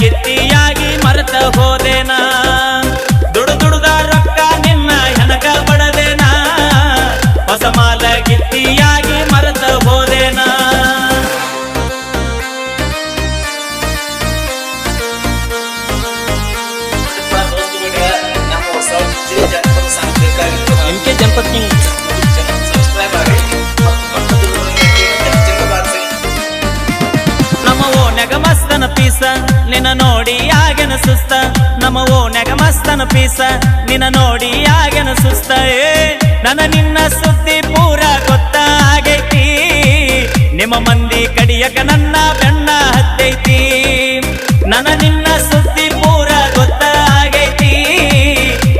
ಕಿತ್ತಿಯಾಗಿ ಮರೆತ ಹೋದೇನಾ? ದುಡು ದುಡುದ ರೊಕ್ಕ ನಿನ್ನ ಹೆನಕ ಬಡದೇನಾ? ಹೊಸ ಮಾಲ ಕಿತ್ತಿಯಾಗಿ ಮರೆತ ಹೋದೇನಾ ಜನಪದ ಸುಸ್ತ, ನಮ್ಮ ಓನ್ಯಾಗ ಮಸ್ತನ ಪೀಸ. ನಿನ್ನ ನೋಡಿ ಆಗನ ಸುಸ್ತ, ಏ, ನನ್ನ ನಿನ್ನ ಸುದ್ದಿ ಪೂರ ಗೊತ್ತಾಗೈತಿ. ನಿಮ್ಮ ಮಂದಿ ಕಡಿಯಕ ನನ್ನ ಬೆಣ್ಣ ಹತ್ತೈತಿ. ನನ್ನ ನಿನ್ನ ಸುದ್ದಿ ಪೂರ ಗೊತ್ತಾಗೈತಿ.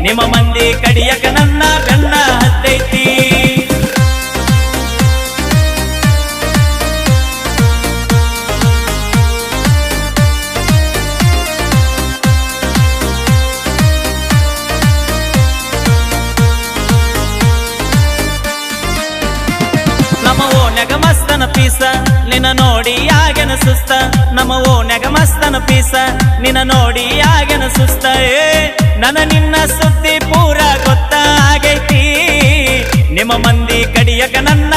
ನಿಮ್ಮ ಮಂದಿ ಕಡಿಯಕ ನನ್ನ ಮಸ್ತನ ಪೀಸ, ನಿನ್ನ ನೋಡಿ ಆಗನ ಸುಸ್ತ? ನಮ್ಮ ಓನ್ಯಾಗ ಮಸ್ತನ ಪೀಸ, ನಿನ್ನ ನೋಡಿ ಆಗನ ಸುಸ್ತ? ಏ ನನ ನಿನ್ನ ಸುದ್ದಿ ಪೂರ ಗೊತ್ತಾಗೈತಿ. ನಿಮ್ಮ ಮಂದಿ ಕಡಿಯಕ ನನ್ನ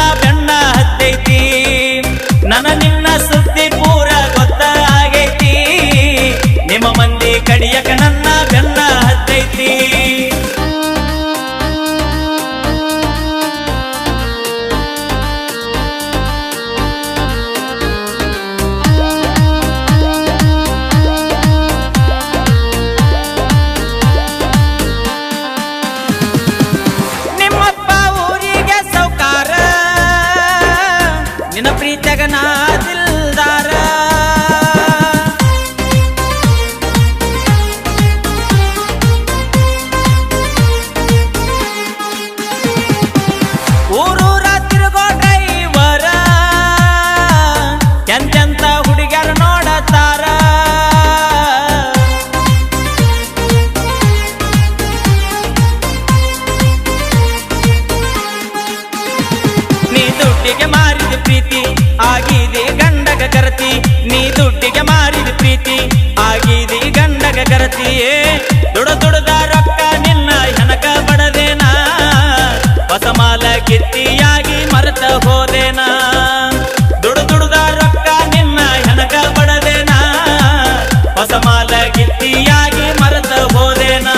ಕರತಿಯೇ ದುಡ ದುಡದ ರೊಕ್ಕ ನಿನ್ನ ಹೆನಕ ಬಡದೇನಾ? ಹೊಸಮಾಲ ಕಿತ್ತಿಯಾಗಿ ಮರೆತ ಹೋದೇನಾ? ದುಡ ದುಡದ ರೊಕ್ಕ ನಿನ್ನ ಹೆನಕ ಬಡದೇನಾ? ಹೊಸಮಾಲ ಕಿತ್ತಿಯಾಗಿ ಮರೆತ ಹೋದೇನಾ?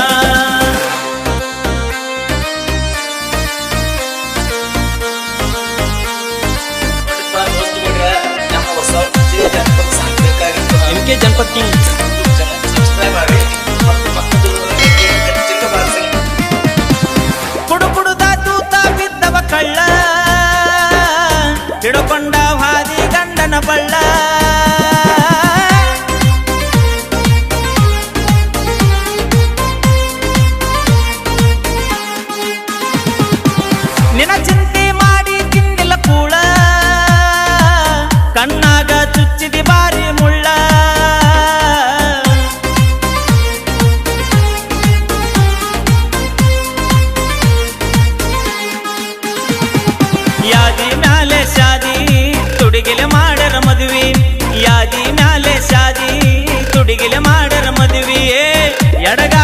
ನೋಡಿಪ್ಪ ದೋಸ್ತುಗಳ್ರೆ, love. ಶಾದಿ ಮಾಡರ ಮದುವೆಯೇ ಎಡಗ